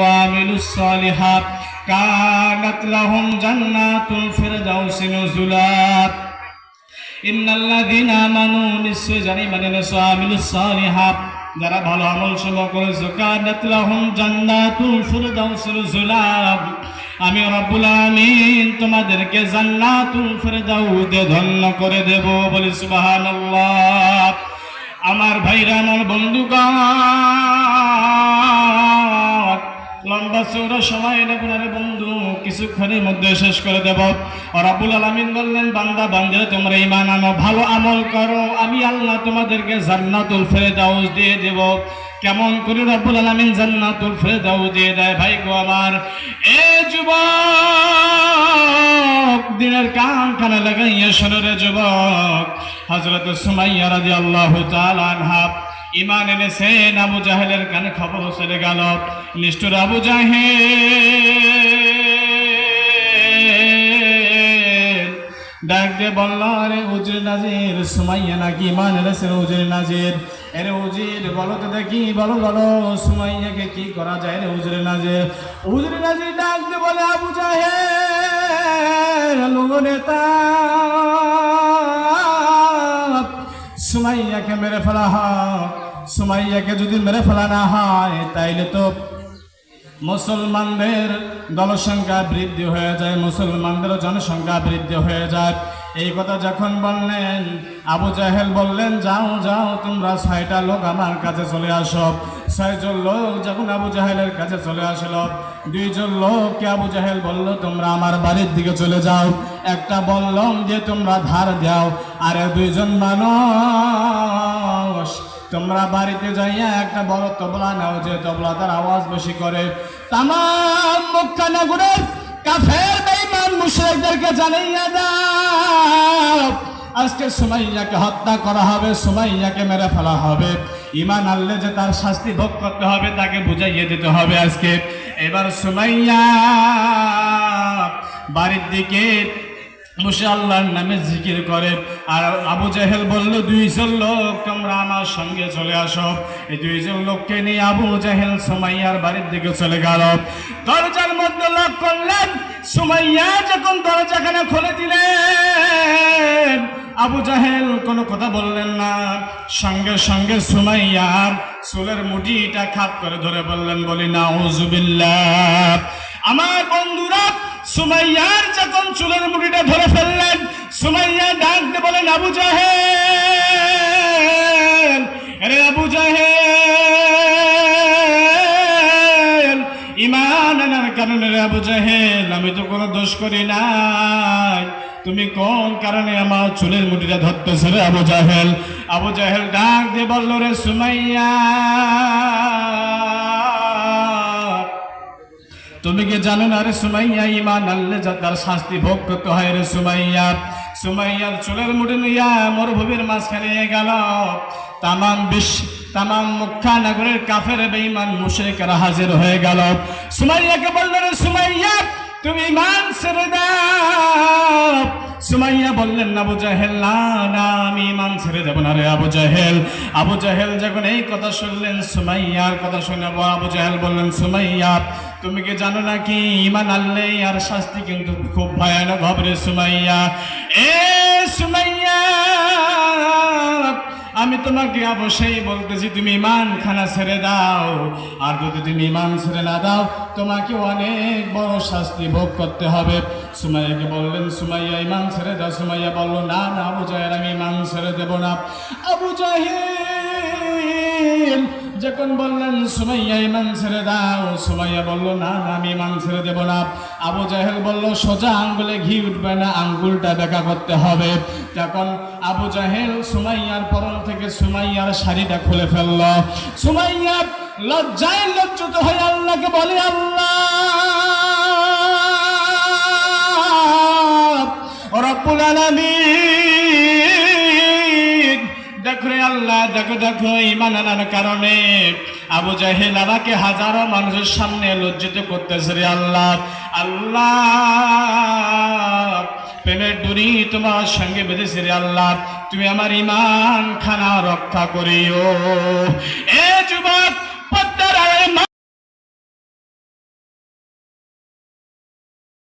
وعملوا الصالحات كانت لهم جنات الفردوس نزلا إن الذين آمنوا নিশ্চয় জানি মানে وعملوا الصالحات যারা ভালো আমল সমূহ করেছে কানাত লাহুম জান্নাতুল ফিরদাউস নুজুলা আমি রব্বুল আমিন তোমাদেরকে জান্নাতুল ফিরদাউসে ধন্য করে দেব বলি সুবহানাল্লাহ আমার ভাইরা আমার বন্ধুগণ লম্বা চৌড়া সময় আরে বন্ধু, কিছুক্ষণের মধ্যে শেষ করে দেব। রাবুল আলামিন বললেন, বান্দা বান্দিরা তোমরা ইমান আনো, ভালো আমল করো, আমি আল্লাহ তোমাদেরকে জান্নাতুল ফেরদাউস দিয়ে দেব। কেমন করে রব্বুল আলামিন জান্নাতুল ফেরদাউস দিয়ে দেয়, ভাই গো আমার। এ যুবক, দিনের কান কানে লাগাইয়া শোনো রে যুবক। হযরত সুমাইয়া রাদিয়াল্লাহু তাআলা আনহা ইমান এনেছেন আবু জাহেলের কানে খবর চলে গেল। নিষ্ঠুর আবু জাহেল। ডাক দিয়ে বলল, আরে উজির নাজির, সুমাইয়া নাকি ইমান এনেছেন উজির নাজির? এরে উজির, বলো তো দেখি, বলো বলো, সুমাইয়াকে কি করা যায় রে উজির নাজির? উজির নাজির ডাক দিয়ে বলে, আবু জাহেল নেতা সুমাইয়াকে মেরে ফেলা হয়। সুমাইয়াকে যদি মেরে ফেলা না হয়, তাইলে তো মুসলমানদের জনসংখ্যা বৃদ্ধি হয়ে যায় মুসলমানদের জনসংখ্যা বৃদ্ধি হয়ে যায়। এই কথা যখন বললেন, আবু জাহেল বললেন, যাও যাও, তোমরা ছয়টা লোক আমার কাছে চলে আসো। ছয়জন লোক যখন আবু জাহেলের কাছে চলে আসলো, দুইজন লোককে আবু জাহেল বলল, তোমরা আমার বাড়ির দিকে চলে যাও। একটা বললাম যে, তোমরা ধার দাও। আর দুইজন মানুষ, তোমরা বাড়িতে যাইয়া একটা বড় তবলা নাও যে তবলা তার আওয়াজ বেশি করে। তামাম তাম মক্কানগরের কাফের মুশরিকদেরকে জানাইয়া দাও, আজকে সুমাইয়াকে হত্যা করা হবে, সুমাইয়াকে মেরে ফেলা হবে। ইমান আনলে যে তার শাস্তি ভোগ করতে হবে, তাকে বুঝাইয়ে দিতে হবে আজকে। এবার সুমাইয়া বাড়ির দিকে বসে আল্লাহর নামে জিকির করে। আর আবু জাহেল বলল, দুইজন লোক, তোমরা আমার সঙ্গে চলে আসো। এই দুইজন লোককে নিয়ে আবু জাহেল সুমাইয়ার বাড়ির দিকে চলে গেল। দরজার মধ্যে লক করলেন। সুমাইয়া যখন দরজাখানে খুলে দিলেন, আবু জাহেল কোনো কথা বললেন না। সঙ্গে সঙ্গে সুমাইয়ার চুলের মুঠিটা খাপ করে ধরে বললেন, বলি না আমার বন্ধুরা, সুমাইয়ার যখন চুলের মুঠিটা ধরে ফেললেন, সুমাইয়া ডাক বলেন, আবু জাহেল ইমান কারণে আবু জাহেল, আমি তো কোনো দোষ করি নাই। তুমি কোন কারণে আমার চুলের মুঠিটা ধরতেছে রে আবু জাহেল? আবু জাহেল ডাক দিয়ে বলল, রে সুমাইয়া, তুমি কি জানো না রে সুমাইয়া, ইমান আনলে যা তার শাস্তি ভোগ করতে হয় রে সুমাইয়া? সুমাইয়ার চুলের মুঠে নিয়া মরুভূমির মাঝখানে গেল। তামাম বিশ্ব তামাম মুখা নগরের কাফের, বেঈমান, মুশরিকরা হাজির হয়ে গেল। সুমাইয়াকে বলল রে সুমাইয়া, তুমি ইমান ছেড়ে দাও। সুমাইয়া বললেন, আবু জাহেল, না না, আমি ইমান ছেড়ে দেব না রে আবু জাহেল। আবু জাহেল যখন এই কথা শুনলেন, সুমাইয়ার কথা শুনে আবু জাহেল বললেন, সুমাইয়া, তুমি কি জানো নাকি ইমান আনলে আর শাস্তি কিন্তু খুব ভয়ানক হবে রে সুমাইয়া? এ সুমাইয়া আমি তোমাকে অবশ্যই বলতেছি, তুমি ইমান খানা ছেড়ে দাও। আর যদি তুমি ইমান ছেড়ে না দাও, তোমাকে অনেক বড় শাস্তি ভোগ করতে হবে। সুমাইয়াকে বললেন, সুমাইয়া, ইমান ছেড়ে দাও। সুমাইয়া বলল, না না, আবু জাহের আমি ইমান ছেড়ে দেব না। আবু জাহেল যখন বললেন, সুমাইয়া, ইমান ছেড়ে দাও। সুমাইয়া বলল, না না, আমি ইমান ছেড়ে দেব না। আবু জাহেল বলল, সোজা আঙ্গুলে ঘি উঠবে না, আঙ্গুলটা দেখা করতে হবে। তখন আবু জাহেল সুমাইয়ার পরন থেকে সুমাইয়ার শাড়িটা খুলে ফেলল, সুমাইয়া লজ্জায় লজ্জিত হয়ে আল্লাহকে বলে, আল্লাহ, রব্বুল আলামিন দেখো আল্লাহ, দেখো দেখো ইমান আনার কারণে আবু জাহেল আমাকে হাজারো মানুষের সামনে লজ্জিত করতেছে রে আল্লাহ। আল্লাহ, প্রেমের ডুরি তোমার সঙ্গে বেঁধেছে রে আল্লাহ। তুমি আমার ইমান খানা রক্ষা করিও। এ যুবক